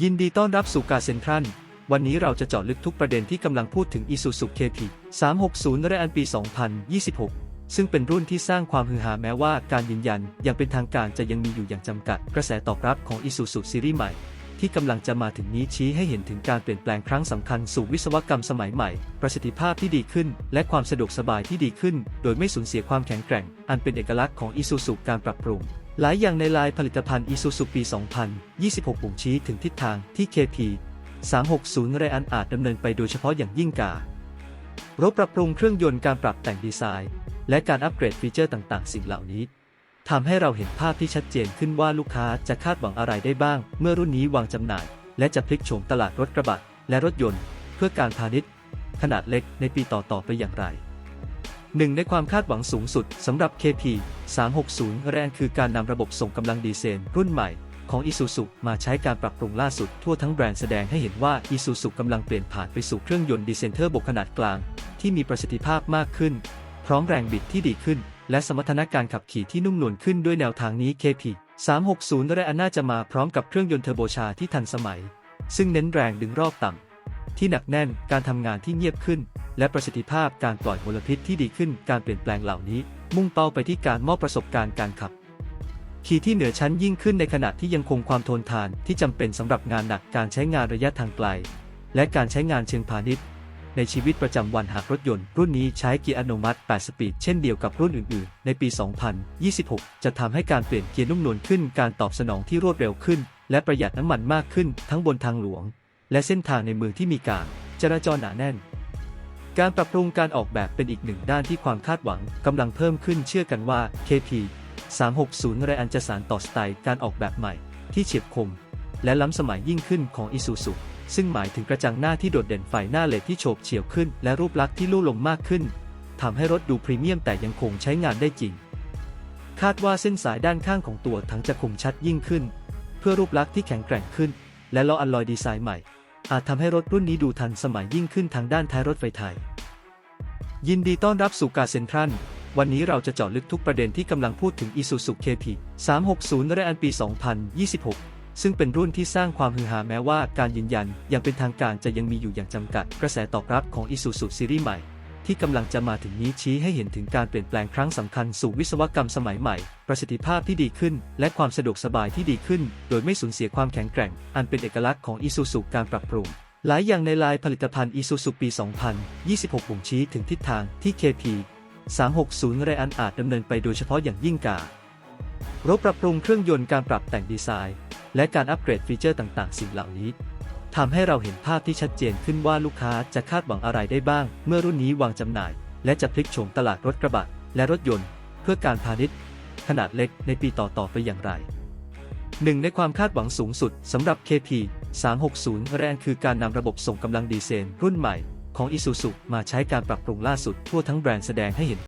ยินดีต้อนรับสู่กาเซ็นทรัล วันนี้เราจะเจาะลึกทุกประเด็นที่กำลังพูดถึง Isuzu KP 360และอันปี 2026 ซึ่งเป็นรุ่นที่สร้างความฮือฮาแม้ว่าการยืนยันอย่างเป็นทางการจะยังมีอยู่อย่างจำกัด กระแสตอบรับของ Isuzu ซีรีส์ใหม่ ที่กำลังจะมาถึงนี้ชี้ให้เห็นถึงการเปลี่ยนแปลงครั้งสำคัญสู่วิศวกรรมสมัยใหม่ ประสิทธิภาพที่ดีขึ้น และความสะดวกสบายที่ดีขึ้น โดยไม่สูญเสียความแข็งแกร่ง อันเป็นเอกลักษณ์ของ Isuzu การปรับปรุง หลายอย่างในลายผลิตภัณฑ์ Isuzu ปี 2026บ่งชี้ถึงทิศทางที่ KP 360ไรอันอาจดำเนินไปโดยเฉพาะอย่างยิ่งการบปรับปรุงเครื่องยนต์การปรับแต่งดีไซน์ และการอัปเกรดฟีเจอร์ต่างๆ สิ่งเหล่านี้ทำให้เราเห็นภาพที่ชัดเจนขึ้นว่าลูกค้าจะคาดหวังอะไรได้บ้าง เมื่อรุ่นนี้วางจำหน่าย และจะพลิกโฉมตลาดรถกระบะและรถยนต์ เพื่อการพาณิชย์ ขนาดเล็กในปีต่อๆไปอย่างไร หนึ่งในความคาดหวังสูงสุดสำหรับ KP 360แรงคือการนำระบบส่งกำลังดีเซลรุ่นใหม่ของ Isuzu มาใช้การปรับปรุงล่าสุดทั่วทั้งแบรนด์แสดงให้เห็นว่า Isuzu กำลังเปลี่ยนผ่านไปสู่เครื่องยนต์ดีเซลเทอร์โบขนาดกลาง ที่มีประสิทธิภาพมากขึ้น พร้อมแรงบิดที่ดีขึ้น และสมรรถนะการขับขี่ที่นุ่มนวลขึ้นด้วยแนวทางนี้ KP 360และอันน่าจะมาพร้อมกับเครื่องยนต์เทอร์โบชาที่ทันสมัย ซึ่งเน้นแรงดึงรอบต่ำที่หนักแน่นการทำงานที่เงียบขึ้น และประสิทธิภาพการปล่อยมลพิษที่ดีขึ้นการเปลี่ยนแปลงเหล่านี้ มุ่งเป้าไปที่การมอบประสบการณ์การขับ ขี่ที่เหนือชั้นยิ่งขึ้นในขณะที่ยังคงความทนทานที่จำเป็นสำหรับงานหนักการใช้งานระยะทางไกล และการใช้งานเชิงพาณิชย์ ในชีวิตประจำวันหากรถยนต์ รุ่นนี้ใช้เกียร์อัตโนมัติ 8 สปีดเช่นเดียวกับรุ่นอื่นๆ ในปี 2026 จะทำให้การเปลี่ยนเกียร์นุ่มนวลขึ้นการตอบสนองที่รวดเร็วขึ้น และประหยัดน้ำมันมากขึ้นทั้งบนทางหลวง และเส้นทางในเมืองที่มีการจราจรหนาแน่น การปรับปรุงการออกแบบเป็นอีกหนึ่งด้านที่ความคาดหวังกำลังเพิ่มขึ้นเชื่อกันว่า KP 360ไรอันจะสานต่อสไตล์การออกแบบใหม่ ที่เฉียบคม และล้ำสมัยยิ่งขึ้นของ Isuzu ซึ่งหมายถึงกระจังหน้าที่โดดเด่นไฟหน้าเลดที่โฉบเฉี่ยวขึ้น และรูปลักษณ์ที่ลู่ลมมากขึ้นทำให้รถดูพรีเมียมแต่ยังคงใช้งานได้จริง คาดว่าเส้นสายด้านข้างของตัวถังจะคมชัดยิ่งขึ้น เพื่อรูปลักษณ์ที่แข็งแกร่งขึ้น และล้ออัลลอยดีไซน์ใหม่ อาจทำให้รถรุ่นนี้ดูทันสมัยยิ่งขึ้นทางด้านท้ายรถไฟไทย ยินดีต้อนรับสู่กาเซ็นทรัลวันนี้เราจะเจาะลึกทุกประเด็นที่กำลังพูดถึง Isuzu KP 360และอันปี 2026 ซึ่งเป็นรุ่นที่สร้างความฮือฮาแม้ว่าการยืนยันยังเป็นทางการจะยังมีอยู่อย่างจำกัด กระแสตอบรับของ Isuzu ซีรีส์ใหม่ ที่กำลังจะมาถึงนี้ชี้ให้เห็นถึงการเปลี่ยนแปลงครั้งสำคัญสู่วิศวกรรมสมัยใหม่ ประสิทธิภาพที่ดีขึ้น และความสะดวกสบายที่ดีขึ้น โดยไม่สูญเสียความแข็งแกร่ง อันเป็นเอกลักษณ์ของ Isuzu การปรับปรุงหลายอย่างในลายผลิตภัณฑ์ Isuzu ปี 2026บ่งชี้ถึงทิศทางที่ KP 360ไรอันอาจดำเนินไปโดยเฉพาะอย่างยิ่งการบปรับปรุงเครื่องยนต์การปรับแต่งดีไซน์ และการอัปเกรดฟีเจอร์ต่างๆ สิ่งเหล่านี้ ทำให้เราเห็นภาพที่ชัดเจนขึ้นว่าลูกค้าจะคาดหวังอะไรได้บ้าง เมื่อรุ่นนี้วางจำหน่าย และจะพลิกโฉมตลาดรถกระบะและรถยนต์ เพื่อการพาณิชย์ ขนาดเล็กในปีต่อๆไปอย่างไรหนึ่งในความคาดหวังสูงสุดสำหรับ KP 360 แรงคือการนำระบบส่งกำลังดีเซลรุ่นใหม่ของ Isuzu มาใช้การปรับปรุงล่าสุดทั่วทั้งแบรนด์แสดงให้เห็น